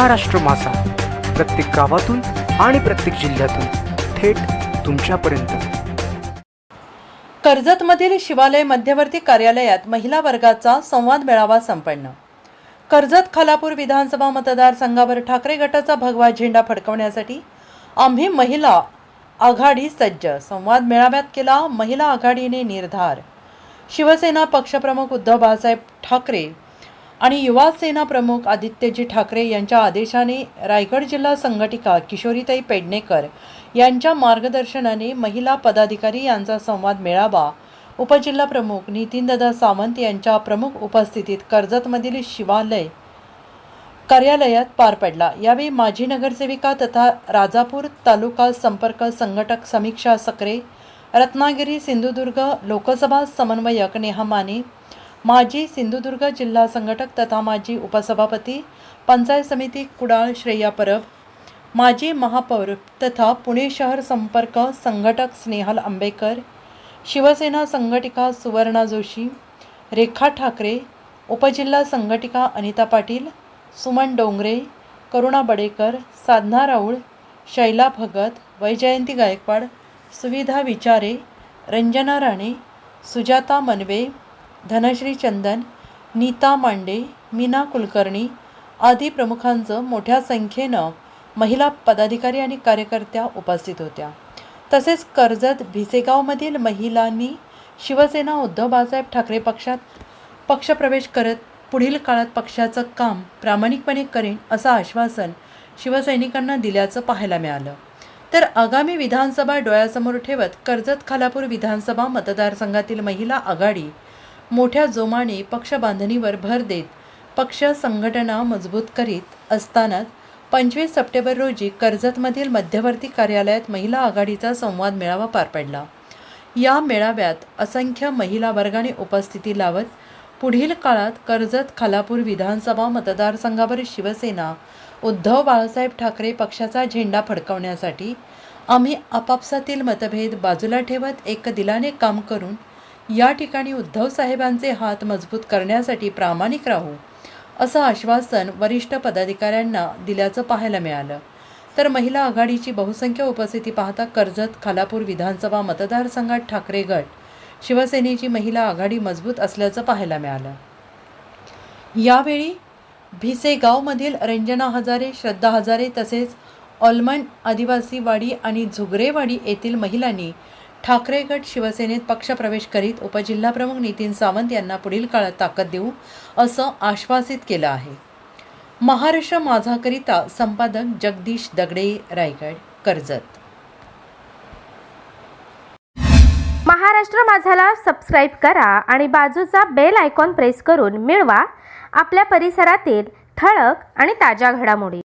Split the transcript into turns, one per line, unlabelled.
महाराष्ट्र मासा. प्रत्येक गावातून आणि प्रत्येक जिल्ह्यातून थेट तुमच्यापर्यंत.
कर्जतमधील शिवालय मध्यवर्ती कार्यालयात महिला वर्गाचा संवाद मेळावा संपन्न. कर्जत खालापूर विधानसभा मतदारसंघावर ठाकरे गटाचा भगवा झेंडा फडकवण्यासाठी आम्ही महिला आघाडी सज्ज. संवाद मेळाव्यात केला महिला आघाडीने निर्धार. शिवसेना पक्षप्रमुख उद्धव बाळासाहेब ठाकरे आणि युवा सेना प्रमुख आदित्यजी ठाकरे यांच्या आदेशाने रायगड जिल्हा संघटिका किशोरीताई पेडणेकर यांच्या मार्गदर्शनाने महिला पदाधिकारी यांचा संवाद मेळावा. उपजिल्हा प्रमुख नितीनदादा सावंत यांच्या प्रमुख उपस्थितीत कर्जतमधील शिवालय कार्यालयात पार पडला. यावेळी माजी नगरसेविका तथा राजापूर तालुका संपर्क संघटक समीक्षा सकरे रत्नागिरी सिंधुदुर्ग लोकसभा समन्वयक नेहा माने माजी सिंधुदुर्ग जिल्हा संघटक तथा माजी उपसभापती पंचायत समिती कुडाळ श्रेया परब माजी महापौर तथा पुणे शहर संपर्क संघटक स्नेहल आंबेकर शिवसेना संघटिका सुवर्णा जोशी रेखा ठाकरे उपजिल्हा संघटिका अनिता पाटील सुमन डोंगरे करुणा बडेकर साधना राऊळ शैला भगत वैजयंती गायकवाड सुविधा विचारे रंजना राणे सुजाता मनवे धनश्री चंदन नीता मांडे मीना कुलकर्णी आदी प्रमुखांचं मोठ्या संख्येनं महिला पदाधिकारी आणि कार्यकर्त्या उपस्थित होत्या. तसेच कर्जत भिसेगावमधील महिलांनी शिवसेना उद्धव बाळासाहेब ठाकरे पक्षात पक्षप्रवेश करत पुढील काळात पक्षाचं काम प्रामाणिकपणे करेन असं आश्वासन शिवसैनिकांना दिल्याचं पाहायला मिळालं. तर आगामी विधानसभा डोळ्यासमोर ठेवत कर्जत खालापूर विधानसभा मतदारसंघातील महिला आघाडी मोठ्या जोमाने पक्ष बांधणीवर भर देत पक्ष संघटना मजबूत करीत असतानाच पंचवीस सप्टेंबर रोजी कर्जतमधील मध्यवर्ती कार्यालयात महिला आघाडीचा संवाद मेळावा पार पडला. या मेळाव्यात असंख्य महिला वर्गाने उपस्थिती लावत पुढील काळात कर्जत खालापूर विधानसभा मतदारसंघावर शिवसेना उद्धव बाळासाहेब ठाकरे पक्षाचा झेंडा फडकवण्यासाठी आम्ही आपापसातील मतभेद बाजूला ठेवत एक दिलाने काम करून या ठिकाणी उद्धव साहेबांचे हात मजबूत करण्यासाठी प्रामाणिक राहू असं आश्वासन वरिष्ठ पदाधिकाऱ्यांना दिल्याचं पाहायला मिळालं. तर महिला आघाडीची बहुसंख्य उपस्थिती पाहता कर्जत खालापूर विधानसभा मतदारसंघात ठाकरे गट शिवसेनेची महिला आघाडी मजबूत असल्याचं पाहायला मिळालं. यावेळी भिसेगावमधील रंजना हजारे श्रद्धा हजारे तसेच ऑलमन आदिवासीवाडी आणि झुगरेवाडी येथील महिलांनी ठाकरे गट शिवसेनेत पक्षप्रवेश करीत उपजिल्हाप्रमुख नितीन सावंत यांना पुढील काळात ताकद देऊ असं आश्वासित केलं आहे. महाराष्ट्र माझाकरिता संपादक जगदीश दगडे रायगड कर्जत.
महाराष्ट्र माझाला सबस्क्राईब करा आणि बाजूचा बेल आयकॉन प्रेस करून मिळवा. आपल्या परिसरातील ठळक आणि ताज्या घडामोडी.